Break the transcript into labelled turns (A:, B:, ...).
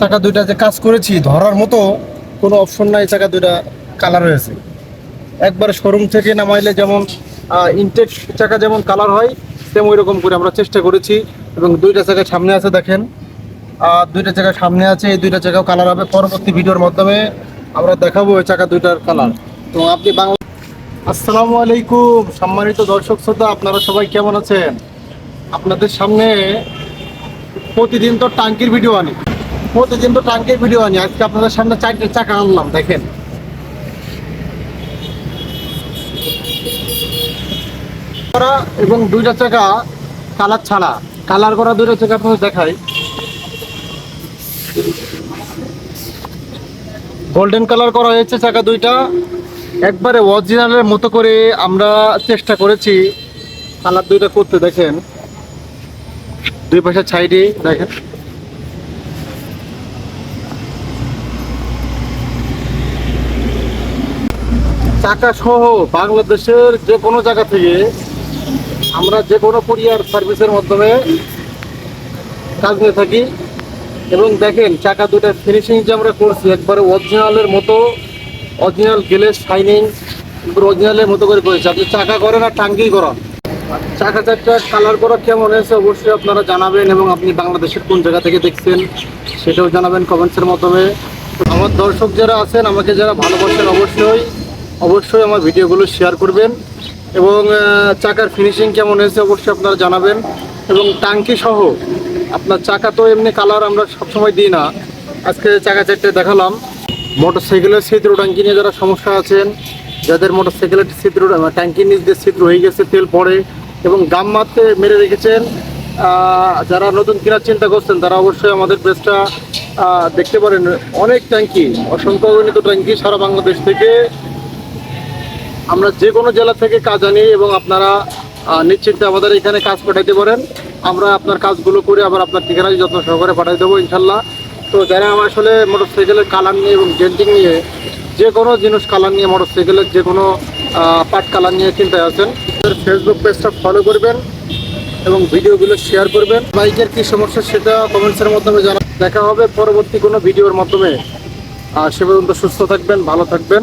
A: চাকা দুইটা যে কাজ করেছি, ধরার মতো কোনো অপশন নাই, চাকা দুইটা কালার হয়েছে। একবার শোরুম থেকে নামাইলে যেমন ইনটেক চাকা যেমন কালার হয়, সেম ওই রকম করে আমরা চেষ্টা করেছি এবং দুইটা চাকা সামনে আছে দেখেন। আর দুইটা চাকা সামনে আছে, এই দুইটা চাকাও কালার হবে। পরবর্তী ভিডিওর মাধ্যমে আমরা দেখাবো ওই চাকা দুইটার কালার তো আপনি বাংলা আসসালামু আলাইকুম, সম্মানিত দর্শক শ্রোতা, আপনারা সবাই কেমন আছেন? আপনাদের সামনে প্রতিদিন তো টাঙ্কির ভিডিও আনি। প্রতিদিন তো টাঙ্কির ভিডিও আনি, আজকে আপনাদের সামনে চারটে চাকা আনলাম, দেখেন। করা এবং দুইটা চাকা কালার ছাড়া, কালার করা দুইটা চাকা আপনাদের দেখাই। গোল্ডেন কালার করা হয়েছে চাকা দুইটা। একবারে অরিজিনালের মতো করে আমরা চেষ্টা করেছি কালার দুইটা করতে, দেখেন। দুই পাশে সাইডে, দেখেন। চাকা সহ বাংলাদেশের যে কোনো জায়গা থেকে আমরা যে কোনো কুরিয়ার সার্ভিসের মাধ্যমে কাজ নিয়ে থাকি। এবং দেখেন, চাকা দুটার ফিনিশিং যে আমরা করছি, একবারে অরিজিনালের মতো অরিজিনাল গেলে শাইনিং অরিজিনালের মতো করে করেছি। আপনি চাকা করেন আর টাঙ্কি করেন। চাকা চারটা কালার করা কেমন হয়েছে অবশ্যই আপনারা জানাবেন এবং আপনি বাংলাদেশের কোন জায়গা থেকে দেখছেন সেটাও জানাবেন কমেন্টসের মাধ্যমে। আমার দর্শক যারা আছেন, আমাকে যারা ভালোবাসেন অবশ্যই অবশ্যই আমার ভিডিওগুলো শেয়ার করবেন এবং চাকার ফিনিশিং কেমন হয়েছে অবশ্যই আপনারা জানাবেন এবং টাঙ্কি সহ আপনার চাকা তো এমনি কালার আমরা সবসময় দিই না। আজকে চাকা চারটে দেখালাম। মোটর সাইকেলের ছিদ্র ট্যাঙ্কি নিয়ে যারা সমস্যা আছেন, যাদের মোটর সাইকেলের ছিদ্র ট্যাঙ্কির নিচ দিয়ে ছিদ্র হয়ে গেছে, তেল পড়ে এবং গাম মারতে মেরে রেখেছেন যারা নতুন কেনার চিন্তা করছেন, তারা অবশ্যই আমাদের পেজটা দেখতে পারেন। অনেক ট্যাঙ্কি অসংখ্য ট্যাঙ্কি সারা বাংলাদেশ থেকে আমরা যে কোনো জেলা থেকে কাজ আনি এবং আপনারা নিশ্চিন্তে আমাদের এখানে কাজ পাঠাইতে পারেন। আমরা আপনার কাজগুলো করে আবার আপনার ঠিকানায় যত্ন সহকারে পাঠিয়ে দেবো ইনশাল্লাহ। তো যারা আমার আসলে মোটর সাইকেলের কালার নিয়ে এবং ডেন্টিং নিয়ে, যে কোনো জিনিস কালার নিয়ে মোটর সাইকেলের যে কোনো পার্ট কালার নিয়ে চিন্তায় আছেন ফেসবুক পেজটা ফলো করবেন এবং ভিডিওগুলো শেয়ার করবেন। বাইকের কি সমস্যা সেটা কমেন্টসের মাধ্যমে জানা দেখা হবে। পরবর্তী কোনো ভিডিওর মাধ্যমে। আর সে পর্যন্ত সুস্থ থাকবেন, ভালো থাকবেন।